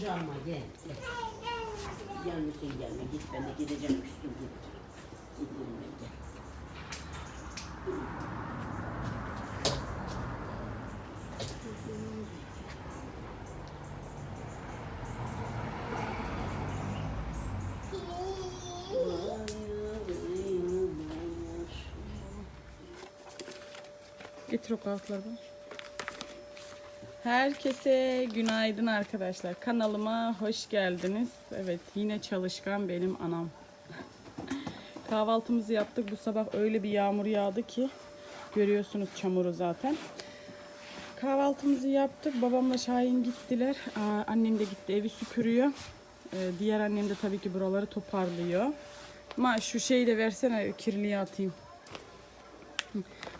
kucağıma gel. gel. Gelmesin gelme git ben de gideceğim üstüm git. Gidiyorum ben gel. Getir o kağıtları bana. Herkese günaydın arkadaşlar. Kanalıma hoş geldiniz. Evet yine çalışkan benim anam. Kahvaltımızı yaptık. Bu sabah öyle bir yağmur yağdı ki görüyorsunuz çamuru zaten. Kahvaltımızı yaptık. Babamla Şahin gittiler. Aa, annem de gitti evi süpürüyor. Ee, diğer annem de tabii ki buraları toparlıyor. Ama şu şeyi de versene kirliye atayım.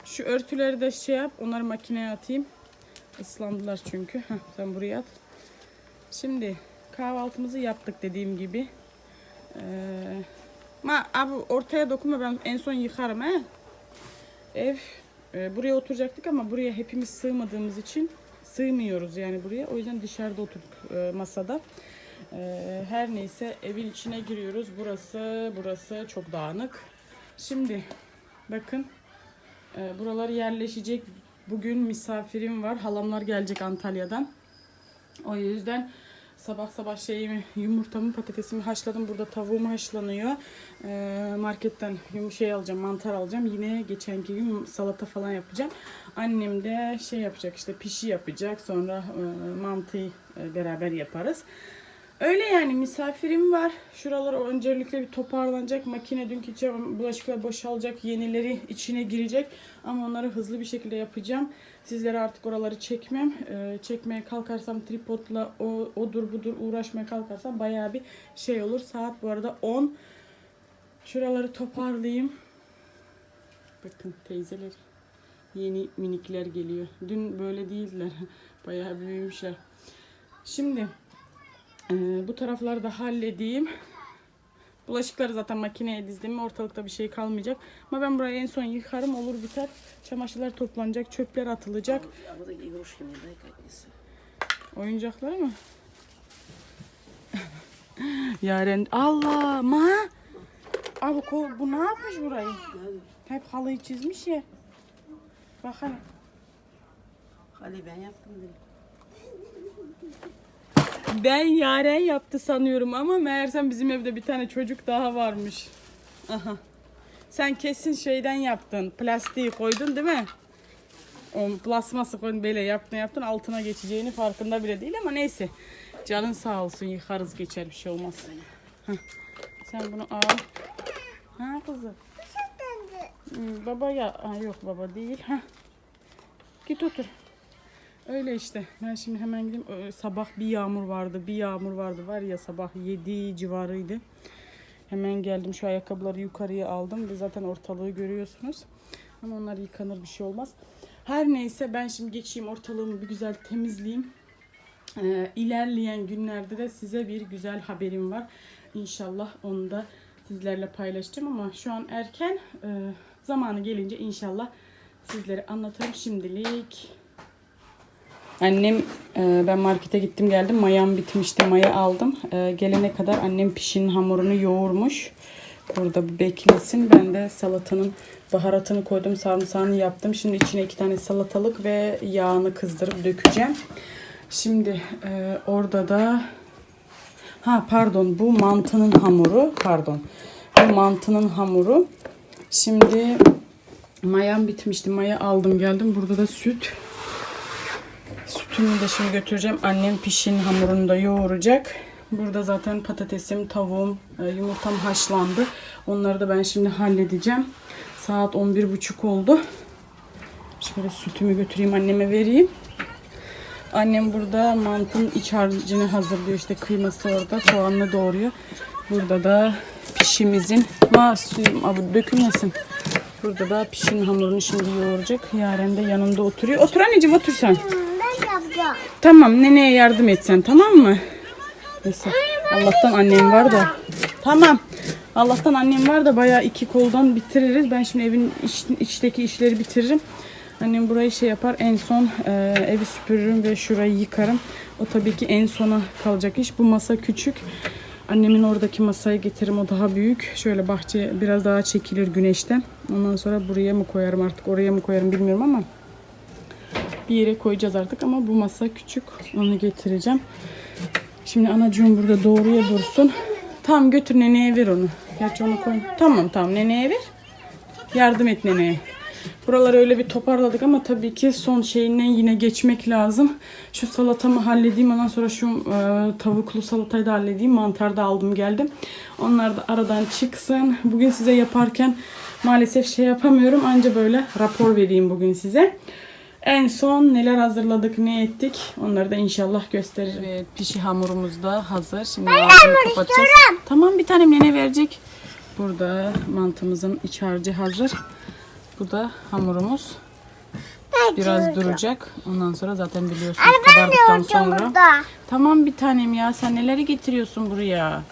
Şu örtüleri de şey yap. Onları makineye atayım. Islandılar çünkü. Heh, sen buraya at. Şimdi kahvaltımızı yaptık dediğim gibi. Ee, ma abi ortaya dokunma ben en son yıkarım he. Ev e, buraya oturacaktık ama buraya hepimiz sığmadığımız için sığmıyoruz yani buraya. O yüzden dışarıda oturduk e, masada. E, her neyse evin içine giriyoruz. Burası burası çok dağınık. Şimdi bakın e, buralar yerleşecek. Bugün misafirim var. Halamlar gelecek Antalya'dan. O yüzden sabah sabah şeyimi, yumurtamı, patatesimi haşladım. Burada tavuğum haşlanıyor. Ee, marketten şey alacağım, mantar alacağım. Yine geçenki gün salata falan yapacağım. Annem de şey yapacak işte pişi yapacak. Sonra e, mantıyı e, beraber yaparız. Öyle yani misafirim var. Şuralar öncelikle bir toparlanacak. Makine dünkü içe- bulaşıklar boşalacak. Yenileri içine girecek. Ama onları hızlı bir şekilde yapacağım. Sizlere artık oraları çekmem. Ee, çekmeye kalkarsam tripodla o, odur budur uğraşmaya kalkarsam bayağı bir şey olur. Saat bu arada 10. Şuraları toparlayayım. Bakın teyzeler. Yeni minikler geliyor. Dün böyle değildiler. Bayağı büyümüşler. Şimdi ee, bu tarafları da halledeyim. Bulaşıkları zaten makineye dizdim ortalıkta bir şey kalmayacak. Ama ben burayı en son yıkarım olur biter. Çamaşırlar toplanacak, çöpler atılacak. Oyuncaklar mı? Yaren Allah ma. Abi ko, bu ne yapmış burayı? Hep halıyı çizmiş ya. Bakalım. Halı ben yaptım dedim. Ben Yaren yaptı sanıyorum ama meğersem bizim evde bir tane çocuk daha varmış. Aha. Sen kesin şeyden yaptın. Plastiği koydun değil mi? O plasması koydun böyle yaptın yaptın altına geçeceğini farkında bile değil ama neyse. Canın sağ olsun yıkarız geçer bir şey olmaz. Heh. Sen bunu al. Ha kızım. Hmm, baba ya Aa, yok baba değil. Heh. Git otur. Öyle işte. Ben şimdi hemen gideyim. Sabah bir yağmur vardı. Bir yağmur vardı. Var ya sabah 7 civarıydı. Hemen geldim. Şu ayakkabıları yukarıya aldım. Ve zaten ortalığı görüyorsunuz. Ama onlar yıkanır bir şey olmaz. Her neyse ben şimdi geçeyim ortalığımı bir güzel temizleyeyim. Ee, ilerleyen günlerde de size bir güzel haberim var. İnşallah onu da sizlerle paylaşacağım ama şu an erken. Ee, zamanı gelince inşallah sizlere anlatırım. Şimdilik Annem e, ben markete gittim geldim. Mayam bitmişti. Maya aldım. E, gelene kadar annem pişinin hamurunu yoğurmuş. Burada bu beklesin. Ben de salatanın baharatını koydum. Sarımsağını yaptım. Şimdi içine iki tane salatalık ve yağını kızdırıp dökeceğim. Şimdi e, orada da ha pardon bu mantının hamuru. Pardon. Bu mantının hamuru. Şimdi mayam bitmişti. Maya aldım geldim. Burada da süt. Sütümü de şimdi götüreceğim. Annem pişin hamurunu da yoğuracak. Burada zaten patatesim, tavuğum, e, yumurtam haşlandı. Onları da ben şimdi halledeceğim. Saat 11.30 oldu. Şöyle sütümü götüreyim anneme vereyim. Annem burada mantının iç harcını hazırlıyor. İşte kıyması orada. Soğanını doğruyor. Burada da pişimizin ma suyum abi dökülmesin. Burada da pişin hamurunu şimdi yoğuracak. Yaren de yanında oturuyor. Otur anneciğim otur sen. Yapacağım. Tamam neneye yardım etsen tamam mı? Neyse Allah'tan annem var da. Tamam. Allah'tan annem var da bayağı iki koldan bitiririz. Ben şimdi evin iç, içteki işleri bitiririm. Annem burayı şey yapar en son e, evi süpürürüm ve şurayı yıkarım. O tabii ki en sona kalacak iş. Bu masa küçük. Annemin oradaki masayı getiririm o daha büyük. Şöyle bahçe biraz daha çekilir güneşten. Ondan sonra buraya mı koyarım artık oraya mı koyarım bilmiyorum ama bir yere koyacağız artık ama bu masa küçük. Onu getireceğim. Şimdi anacığım burada doğruya dursun. Tamam götür neneye ver onu. Gerçi onu koy. Tamam tamam neneye ver. Yardım et neneye. Buraları öyle bir toparladık ama tabii ki son şeyinden yine geçmek lazım. Şu salatamı halledeyim ondan sonra şu e, tavuklu salatayı da halledeyim. Mantar da aldım geldim. Onlar da aradan çıksın. Bugün size yaparken maalesef şey yapamıyorum. Anca böyle rapor vereyim bugün size. En son neler hazırladık, ne ettik onları da inşallah gösteririm. Evet, pişi hamurumuz da hazır. Şimdi ağzını kapatacağız. Tamam bir tanem nene verecek. Burada mantımızın iç harcı hazır. Bu da hamurumuz. Biraz duracak. Ondan sonra zaten biliyorsunuz kabardıktan sonra. Tamam bir tanem ya sen neleri getiriyorsun buraya?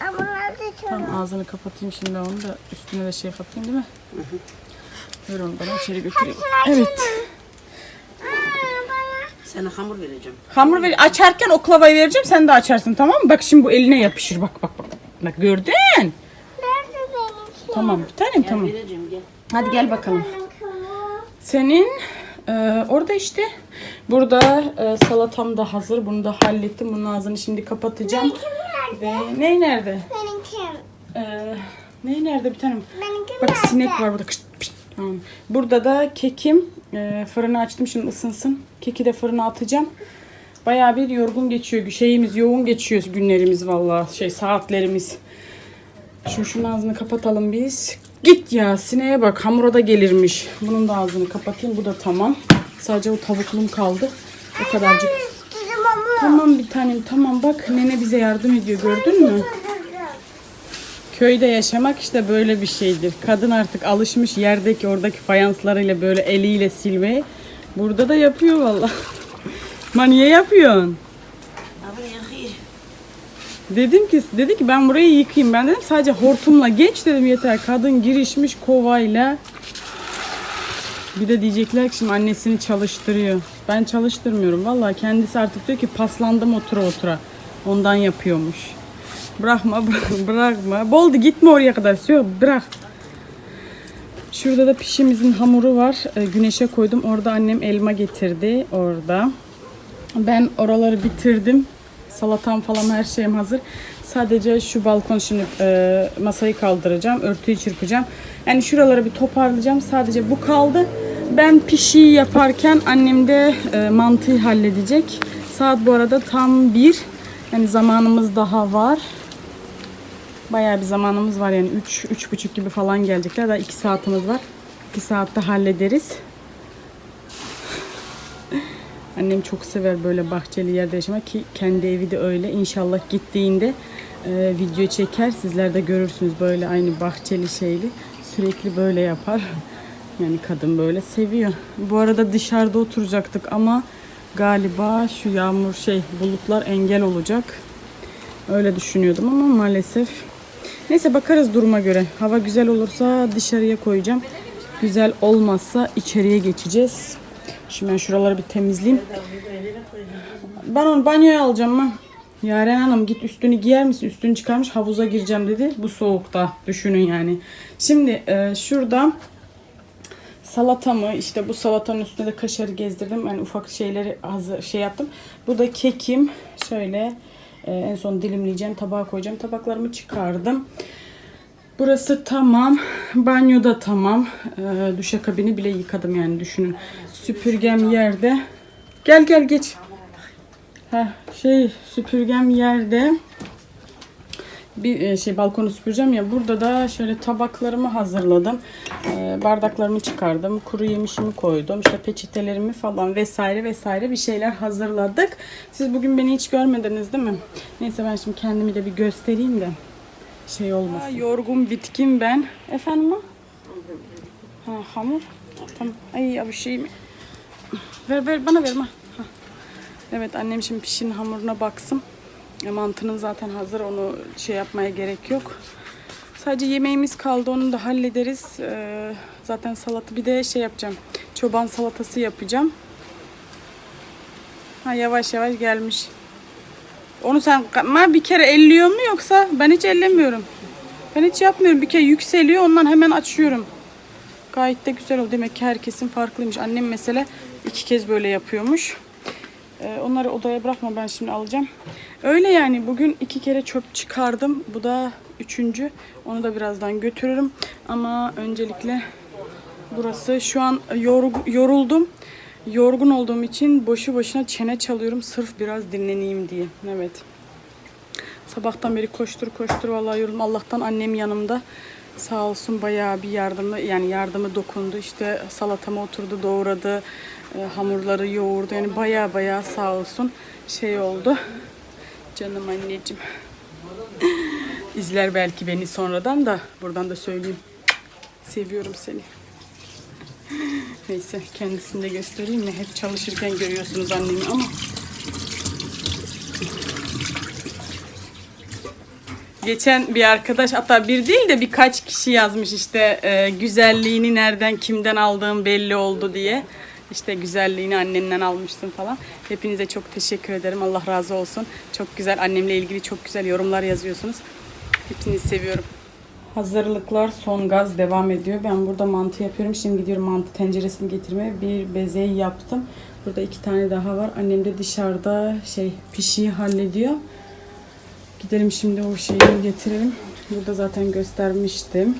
Tamam ağzını kapatayım şimdi onu da üstüne de şey kapatayım değil mi? Ver onu bana içeri götüreyim. Evet. Sana hamur vereceğim. Hamur ver açarken oklavayı vereceğim sen de açarsın tamam mı? Bak şimdi bu eline yapışır bak bak bak. Bak gördün. Tamam bir tanem Gel tamam. vereceğim gel. Hadi gel bakalım. Senin e, orada işte burada e, salatam da hazır. Bunu da hallettim. Bunun ağzını şimdi kapatacağım. Ve ne nerede? Benimki. E, ne nerede bir tanem? Benimki Bak sinek var burada. Kışt, pişt. Tamam. Burada da kekim. E, fırını açtım şimdi ısınsın. Keki de fırına atacağım. Bayağı bir yorgun geçiyor. Şeyimiz yoğun geçiyor günlerimiz vallahi. Şey saatlerimiz. Şimdi şunun ağzını kapatalım biz. Git ya sineğe bak hamura da gelirmiş. Bunun da ağzını kapatayım. Bu da tamam. Sadece o tavuklum kaldı. O kadarcık. Tamam bir tanem tamam bak nene bize yardım ediyor gördün mü? Köyde yaşamak işte böyle bir şeydir. Kadın artık alışmış yerdeki oradaki fayanslarıyla böyle eliyle silmeye. Burada da yapıyor vallahi. Ma niye yapıyorsun? Dedim ki dedi ki ben burayı yıkayayım. Ben dedim sadece hortumla geç dedim yeter. Kadın girişmiş kovayla. Bir de diyecekler ki şimdi annesini çalıştırıyor. Ben çalıştırmıyorum. Vallahi kendisi artık diyor ki paslandım otura otura. Ondan yapıyormuş. Bırakma bırak- bırakma. Boldu gitme oraya kadar. Yok bırak. Şurada da pişimizin hamuru var. Ee, Güneşe koydum. Orada annem elma getirdi. Orada. Ben oraları bitirdim. Salatam falan her şeyim hazır. Sadece şu balkon şimdi e, masayı kaldıracağım. Örtüyü çırpacağım. Yani şuraları bir toparlayacağım. Sadece bu kaldı. Ben pişiyi yaparken annem de e, mantıyı halledecek. Saat bu arada tam bir. Yani zamanımız daha var. Bayağı bir zamanımız var yani 3 üç, buçuk gibi falan gelecekler. Daha 2 saatimiz var. 2 saatte hallederiz. Annem çok sever böyle bahçeli yerde yaşamak ki kendi evi de öyle. İnşallah gittiğinde e, video çeker. Sizler de görürsünüz böyle aynı bahçeli şeyli. Sürekli böyle yapar. Yani kadın böyle seviyor. Bu arada dışarıda oturacaktık ama galiba şu yağmur şey bulutlar engel olacak. Öyle düşünüyordum ama maalesef. Neyse bakarız duruma göre. Hava güzel olursa dışarıya koyacağım. Güzel olmazsa içeriye geçeceğiz. Şimdi ben şuraları bir temizleyeyim. Ben onu banyoya alacağım ben. Yaren Hanım git üstünü giyer misin? Üstünü çıkarmış havuza gireceğim dedi. Bu soğukta düşünün yani. Şimdi e, şurada salatamı işte bu salatanın üstüne de kaşarı gezdirdim. Yani ufak şeyleri hazır şey yaptım. Bu da kekim. Şöyle e, en son dilimleyeceğim. Tabağa koyacağım. Tabaklarımı çıkardım. Burası tamam. Banyoda tamam. Ee, duşakabini bile yıkadım yani düşünün. Süpürgem yerde. Gel gel geç. Heh, şey süpürgem yerde. Bir e, şey balkonu süpüreceğim ya. Burada da şöyle tabaklarımı hazırladım. Ee, bardaklarımı çıkardım. Kuru yemişimi koydum. İşte peçetelerimi falan vesaire vesaire bir şeyler hazırladık. Siz bugün beni hiç görmediniz değil mi? Neyse ben şimdi kendimi de bir göstereyim de şey olmasın. yorgun bitkin ben. Efendim o? Ha, hamur. Tamam. Ay ya bir şey mi? Ver ver bana ver. ma. Ha. Evet annem şimdi pişin hamuruna baksın. E, mantının zaten hazır onu şey yapmaya gerek yok. Sadece yemeğimiz kaldı onu da hallederiz. Ee, zaten salata bir de şey yapacağım. Çoban salatası yapacağım. Ha yavaş yavaş gelmiş. Onu sen ma bir kere elliyor mu yoksa ben hiç ellemiyorum. Ben hiç yapmıyorum. Bir kere yükseliyor ondan hemen açıyorum. Gayet de güzel oldu. Demek ki herkesin farklıymış. Annem mesela iki kez böyle yapıyormuş. Ee, onları odaya bırakma ben şimdi alacağım. Öyle yani bugün iki kere çöp çıkardım. Bu da üçüncü. Onu da birazdan götürürüm. Ama öncelikle burası şu an yoruldum. Yorgun olduğum için boşu boşuna çene çalıyorum. Sırf biraz dinleneyim diye. Evet. Sabahtan beri koştur koştur vallahi yoruldum. Allah'tan annem yanımda. Sağ olsun bayağı bir yardımı yani yardımı dokundu. İşte salatama oturdu, doğradı. E, hamurları yoğurdu. Yani bayağı bayağı sağ olsun şey oldu. Canım anneciğim. İzler belki beni sonradan da buradan da söyleyeyim. Seviyorum seni. Neyse kendisini de göstereyim mi? Hep çalışırken görüyorsunuz annemi ama Geçen bir arkadaş hatta bir değil de birkaç kişi yazmış işte e, güzelliğini nereden kimden aldığım belli oldu diye. İşte güzelliğini annenden almışsın falan. Hepinize çok teşekkür ederim. Allah razı olsun. Çok güzel annemle ilgili çok güzel yorumlar yazıyorsunuz. Hepinizi seviyorum. Hazırlıklar son gaz devam ediyor. Ben burada mantı yapıyorum. Şimdi gidiyorum mantı tenceresini getirmeye. Bir bezeyi yaptım. Burada iki tane daha var. Annem de dışarıda şey pişiyi hallediyor. Gidelim şimdi o şeyi getirelim. Burada zaten göstermiştim.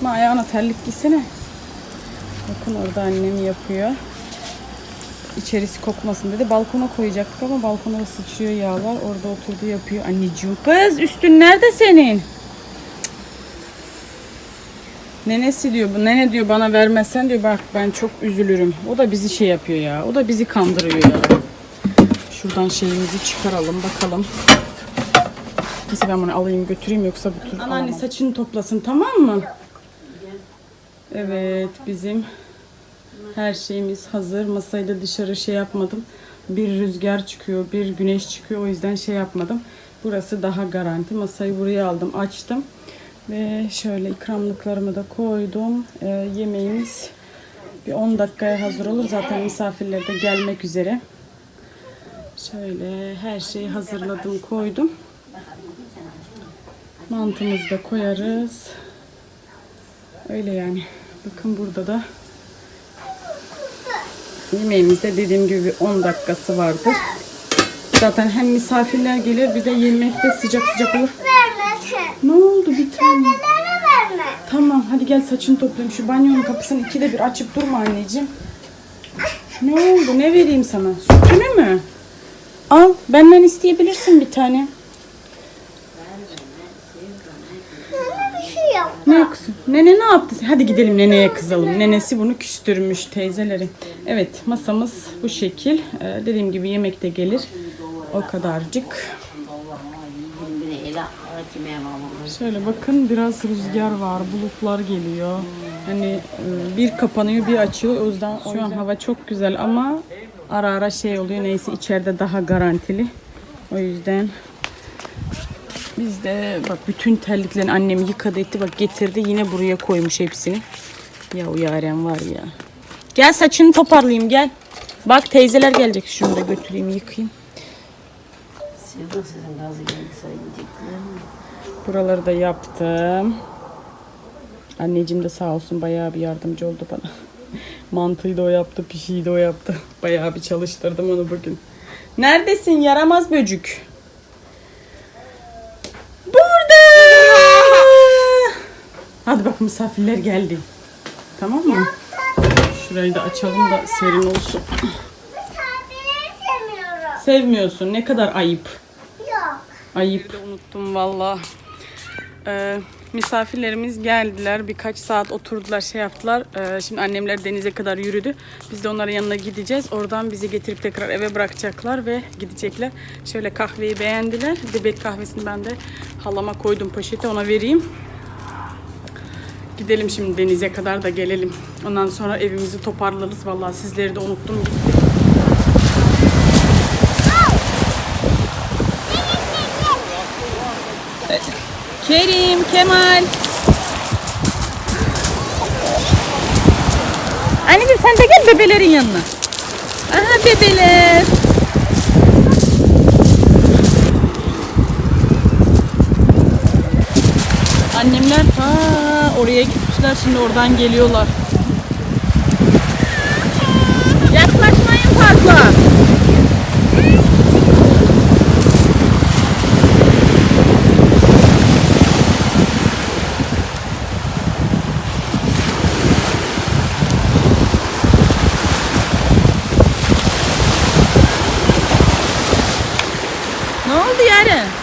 Ama ayağına terlik giysene. Bakın orada annem yapıyor. İçerisi kokmasın dedi. Balkona koyacaktık ama balkona sıçrıyor yağlar. Orada oturdu yapıyor. Anneciğim kız üstün nerede senin? Cık. Nenesi diyor bu. Nene diyor bana vermezsen diyor bak ben çok üzülürüm. O da bizi şey yapıyor ya. O da bizi kandırıyor ya. Şuradan şeyimizi çıkaralım bakalım. Neyse ben bunu alayım götüreyim yoksa bu tur Anneanne saçını toplasın tamam mı? Evet bizim her şeyimiz hazır. Masayı da dışarı şey yapmadım. Bir rüzgar çıkıyor, bir güneş çıkıyor. O yüzden şey yapmadım. Burası daha garanti. Masayı buraya aldım, açtım. Ve şöyle ikramlıklarımı da koydum. Ee, yemeğimiz bir 10 dakikaya hazır olur. Zaten misafirler de gelmek üzere. Şöyle her şeyi hazırladım, koydum. Mantımızı da koyarız. Öyle yani. Bakın burada da yemeğimizde dediğim gibi 10 dakikası vardır. Zaten hem misafirler gelir bir de yemekte sıcak sıcak olur. Ne oldu bir tane? Tamam hadi gel saçını toplayayım. Şu banyonun kapısını ikide bir açıp durma anneciğim. Ne oldu? Ne vereyim sana? Sütünü mü? Al benden isteyebilirsin bir tane. Nene bir şey yap. Ne kızım? Nene ne yaptı? Hadi gidelim neneye kızalım. Nenesi bunu küstürmüş teyzeleri. Evet masamız bu şekil. Ee, dediğim gibi yemek de gelir. O kadarcık. Şöyle bakın biraz rüzgar var, bulutlar geliyor. Hani e, bir kapanıyor, bir açıyor. O yüzden şu an hava çok güzel ama ara ara şey oluyor. Neyse içeride daha garantili. O yüzden biz de bak bütün terliklerini annem yıkadı etti. Bak getirdi yine buraya koymuş hepsini. Ya o yaren var ya. Gel saçını toparlayayım gel. Bak teyzeler gelecek. Şunu da götüreyim yıkayayım. Buraları da yaptım. Anneciğim de sağ olsun bayağı bir yardımcı oldu bana. Mantıyı da o yaptı, pişiyi de o yaptı. Bayağı bir çalıştırdım onu bugün. Neredesin yaramaz böcük? Hadi bak misafirler geldi. Tamam mı? Şurayı da açalım da serin olsun. Sevmiyorum. Sevmiyorsun. Ne kadar ayıp. Yok. Ayıp. Unuttum valla. Ee, misafirlerimiz geldiler. Birkaç saat oturdular, şey yaptılar. Ee, şimdi annemler denize kadar yürüdü. Biz de onların yanına gideceğiz. Oradan bizi getirip tekrar eve bırakacaklar ve gidecekler. Şöyle kahveyi beğendiler. Dibek kahvesini ben de halama koydum poşete ona vereyim. Gidelim şimdi denize kadar da gelelim. Ondan sonra evimizi toparlarız. Vallahi sizleri de unuttum gitti. Kerim, Kemal. Anneciğim sen de gel bebelerin yanına. Aha bebeler. Annemler ta gitmişler şimdi oradan geliyorlar. Yaklaşmayın fazla. Ne oldu yarın?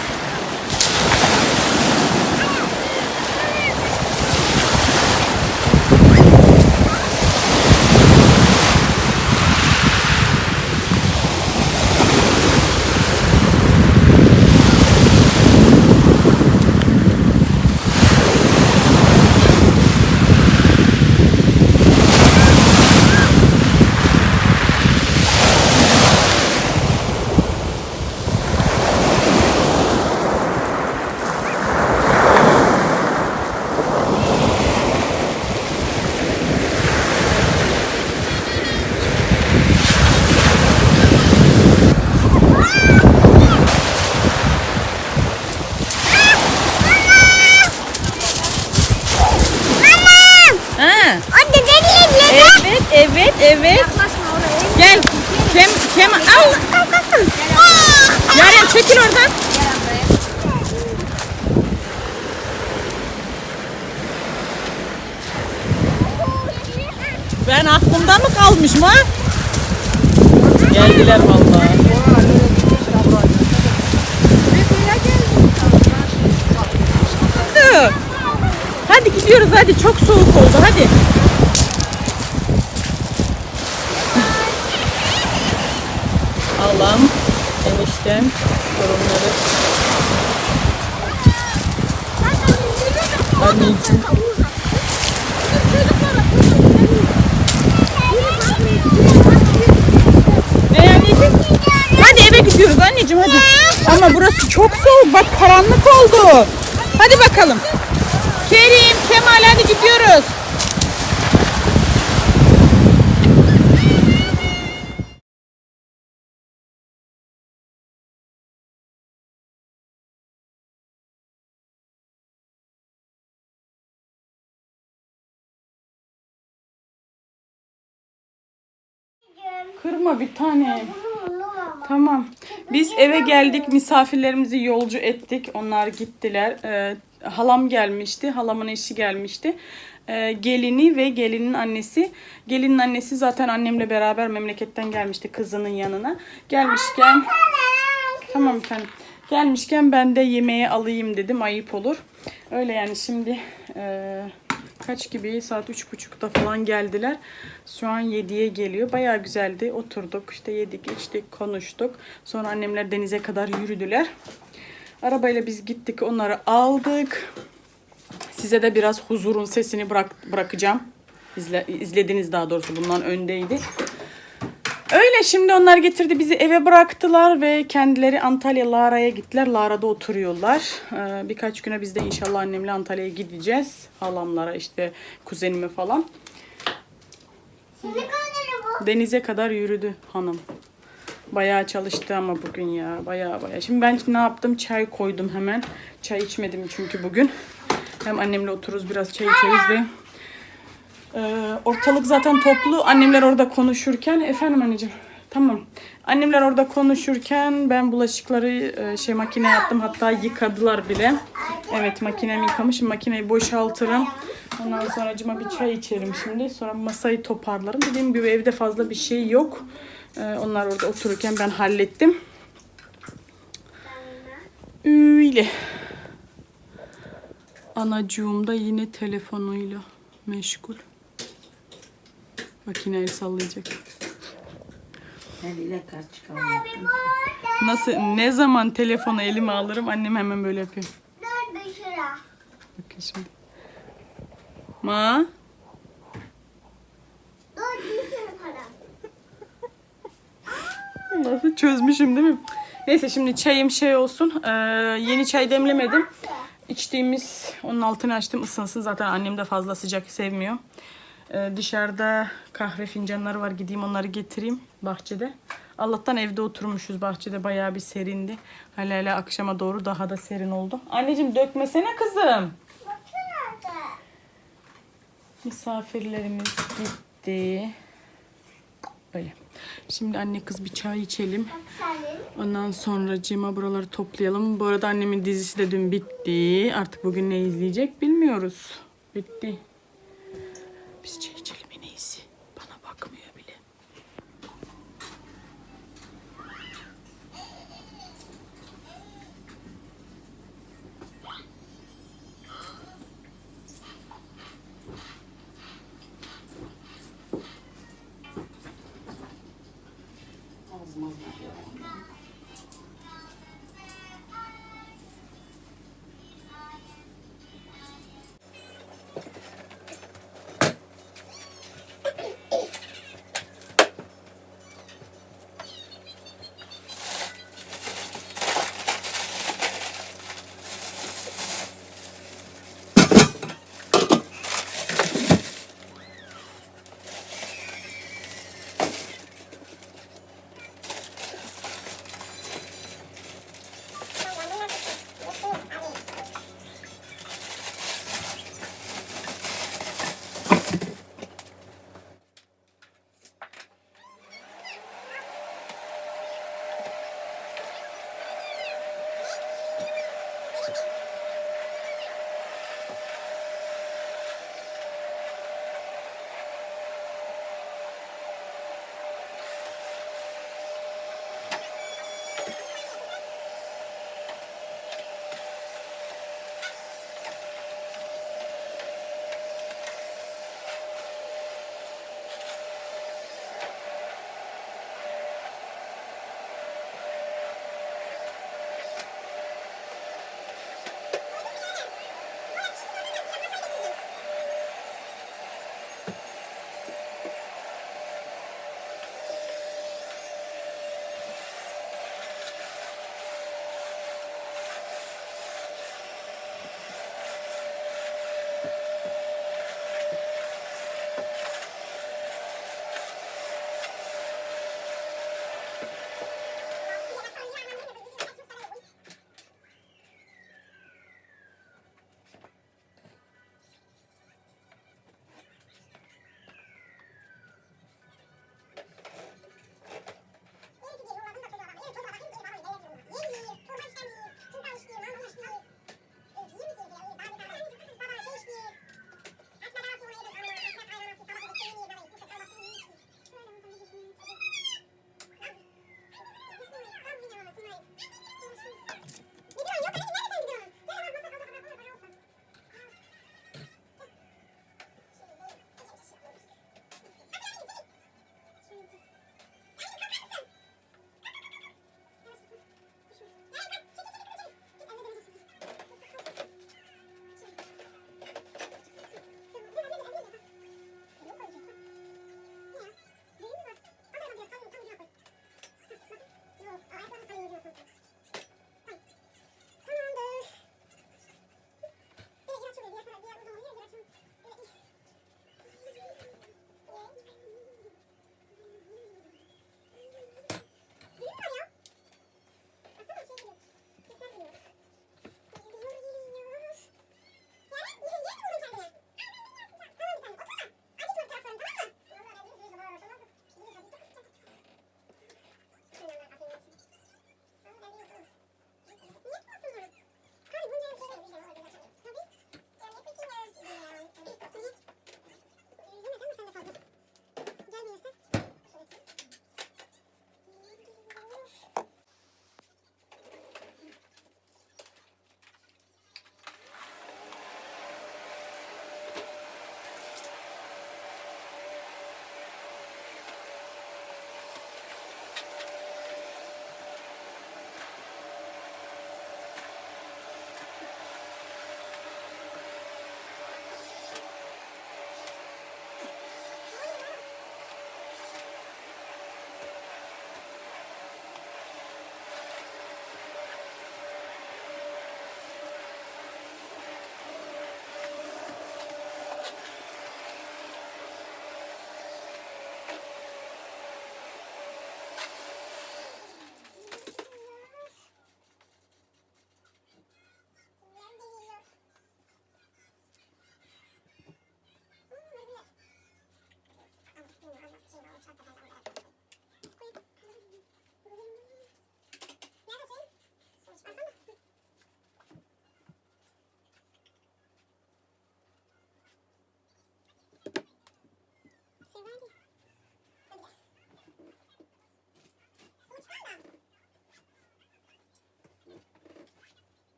Ha. Anne nereye Evet, evet, evet. Yaklaşma oraya. Gel. Kem, kem, al. Yaren çekil oradan. Ben aklımda mı kalmışım ha? Geldiler vallahi. Hadi gidiyoruz hadi çok soğuk oldu hadi. Allah'ım eniştem sorunları. Anneciğim. Ne anneciğim? Hadi eve gidiyoruz anneciğim hadi. Ama burası çok soğuk bak karanlık oldu. Hadi bakalım. Kerim, Kemal hadi gidiyoruz. Kırma bir tane. Tamam. Biz eve geldik. Misafirlerimizi yolcu ettik. Onlar gittiler. Ee, halam gelmişti. Halamın eşi gelmişti. Ee, gelini ve gelinin annesi. Gelinin annesi zaten annemle beraber memleketten gelmişti kızının yanına. Gelmişken Tamam efendim. Gelmişken ben de yemeğe alayım dedim. Ayıp olur. Öyle yani şimdi e, kaç gibi saat üç buçukta falan geldiler. Şu an 7'ye geliyor. Bayağı güzeldi. Oturduk işte yedik içtik konuştuk. Sonra annemler denize kadar yürüdüler. Arabayla biz gittik onları aldık. Size de biraz huzurun sesini bırak, bırakacağım. İzle, izlediniz daha doğrusu bundan öndeydi. Öyle şimdi onlar getirdi bizi eve bıraktılar ve kendileri Antalya Lara'ya gittiler. Lara'da oturuyorlar. Ee, birkaç güne biz de inşallah annemle Antalya'ya gideceğiz. Halamlara işte kuzenime falan. Denize kadar yürüdü hanım. Bayağı çalıştı ama bugün ya. Bayağı bayağı. Şimdi ben ne yaptım? Çay koydum hemen. Çay içmedim çünkü bugün. Hem annemle otururuz biraz çay içeriz ve ee, ortalık zaten toplu. Annemler orada konuşurken efendim anneciğim. Tamam. Annemler orada konuşurken ben bulaşıkları e, şey makineye attım. Hatta yıkadılar bile. Evet makinem yıkamış. Şimdi makineyi boşaltırım. Ondan sonra acıma bir çay içerim şimdi. Sonra masayı toparlarım. Dediğim gibi evde fazla bir şey yok. Ee, onlar orada otururken ben hallettim. Öyle. Anacığım da yine telefonuyla meşgul. Makineyi sallayacak. Eliyle kaç çıkarmadım. Nasıl ne zaman telefonu elime alırım annem hemen böyle yapıyor. Dur bir şura. Bakın şimdi. Ma bir sürü para. nasıl çözmüşüm değil mi? Neyse şimdi çayım şey olsun. Ee, yeni çay demlemedim. içtiğimiz onun altını açtım ısınsın. Zaten annem de fazla sıcak sevmiyor. Ee, dışarıda kahve fincanları var. Gideyim onları getireyim bahçede. Allah'tan evde oturmuşuz. Bahçede bayağı bir serindi. Hala hala akşama doğru daha da serin oldu. Anneciğim dökmesene kızım. Misafirlerimiz gitti. Öyle. Şimdi anne kız bir çay içelim. Ondan sonra cima buraları toplayalım. Bu arada annemin dizisi de dün bitti. Artık bugün ne izleyecek bilmiyoruz. Bitti. Biz çay içelim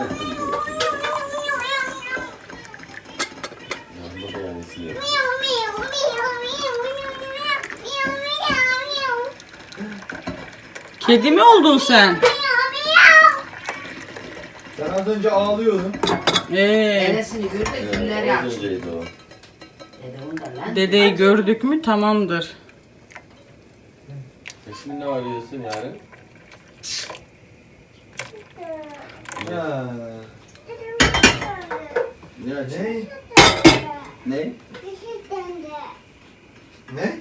Yanında. Kedi mi oldun sen? Sen az önce ağlıyordun. Ee, Neresini gördük günler yaptı. dedeyi gördük mü tamamdır. E şimdi ne arıyorsun yarın? Ha. Ne açayım? Ne? Ne? Ne?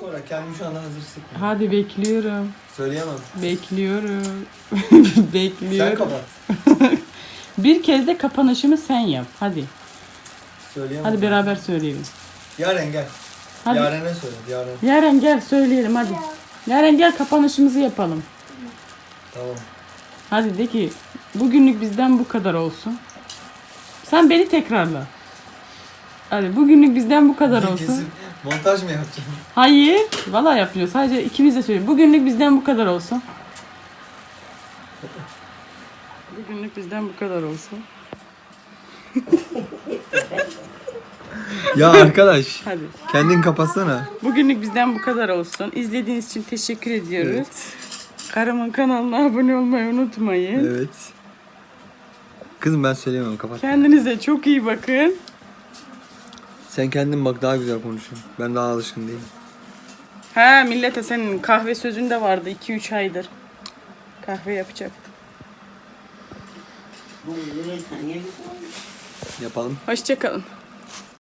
Sonra kendim şu anda hazır. Hadi bekliyorum. Söyleyemem. Bekliyorum. Sen bekliyorum. kapat. Bir kez de kapanışımı sen yap. Hadi. Söyleyemem. Hadi beraber söyleyelim. Yaren gel. Hadi. Yaren'e söyle. Yaren. Yaren gel söyleyelim hadi. Yaren gel kapanışımızı yapalım. Tamam. Hadi de ki bugünlük bizden bu kadar olsun. Sen beni tekrarla. Hadi bugünlük bizden bu kadar olsun. Kesin montaj mı yapacaksın? Hayır. Valla yapıyoruz. Sadece ikimiz de söylüyoruz. Bugünlük bizden bu kadar olsun. Bugünlük bizden bu kadar olsun. ya arkadaş. Hadi. Kendin kapatsana. Bugünlük bizden bu kadar olsun. İzlediğiniz için teşekkür ediyoruz. Karımın kanalına abone olmayı unutmayın. Evet. Kızım ben söyleyemem kapat. Kendinize çok iyi bakın. Sen kendin bak daha güzel konuşuyorsun. Ben daha alışkın değilim. Ha millete senin kahve sözün de vardı 2-3 aydır. Kahve yapacaktım. Yapalım. Hoşçakalın.